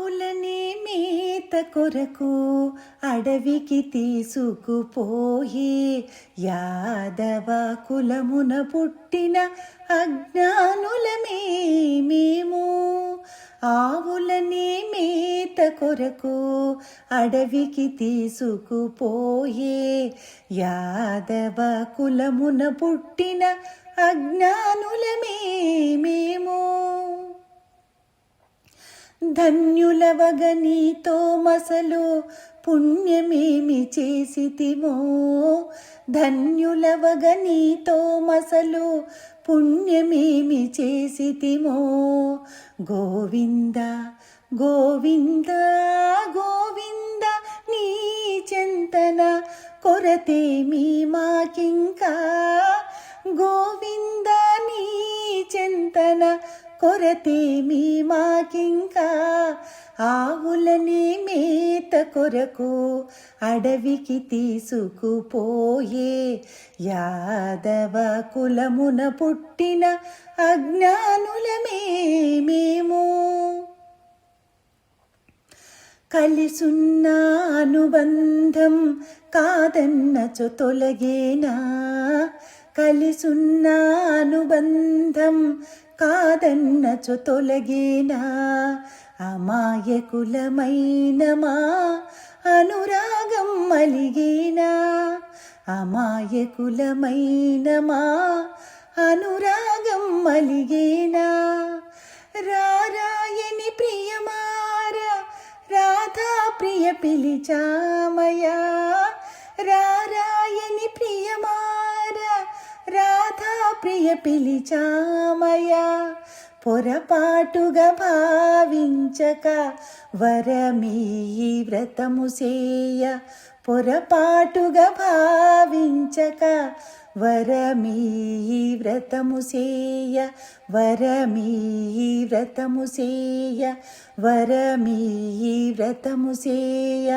ఆవులని మేత కొరకు అడవికి తీసుకుపోయి యాదవ కులమున పుట్టిన అజ్ఞానులమే మేము. ఆవులనే మేత కొరకు అడవికి తీసుకుపోయే యాదవ కులమున పుట్టిన అజ్ఞానులమే మేము. ధన్యులవగనీతో మసలు పుణ్యమేమి చేసితిమో ధన్యులవగనీతో మసలు పుణ్యమేమి చేసితిమో గోవింద గోవింద గోవింద నీ చింతన కొరతేమి మాకింకా గోవింద కొరతేమి మాకింకా. ఆవులని మేత కొరకు అడవికి తీసుకుపోయే యాదవ కులమున పుట్టిన అజ్ఞానులమే మేము. కలిసున్న అనుబంధం కాదన్నచు తొలగేనా. కలిసున్న అనుబంధం కాదన్నచు తొలగేనా? అమాయకులమైన మా అనురాగం మలిగేనా? అమాయకులమైన మా అనురాగం మలిగేనా? రారాయని ప్రియమారా రాధా ప్రియ పిలిచామయా రా ప్రియ పిలిచామయా పొరపాటుగా భావించక వరమీ వ్రతము సేయ. పొరపాటుగా భావించక వరమీ వ్రతము సేయ. వరమీ వ్రతము సేయ. వరమీ వ్రతము సేయ.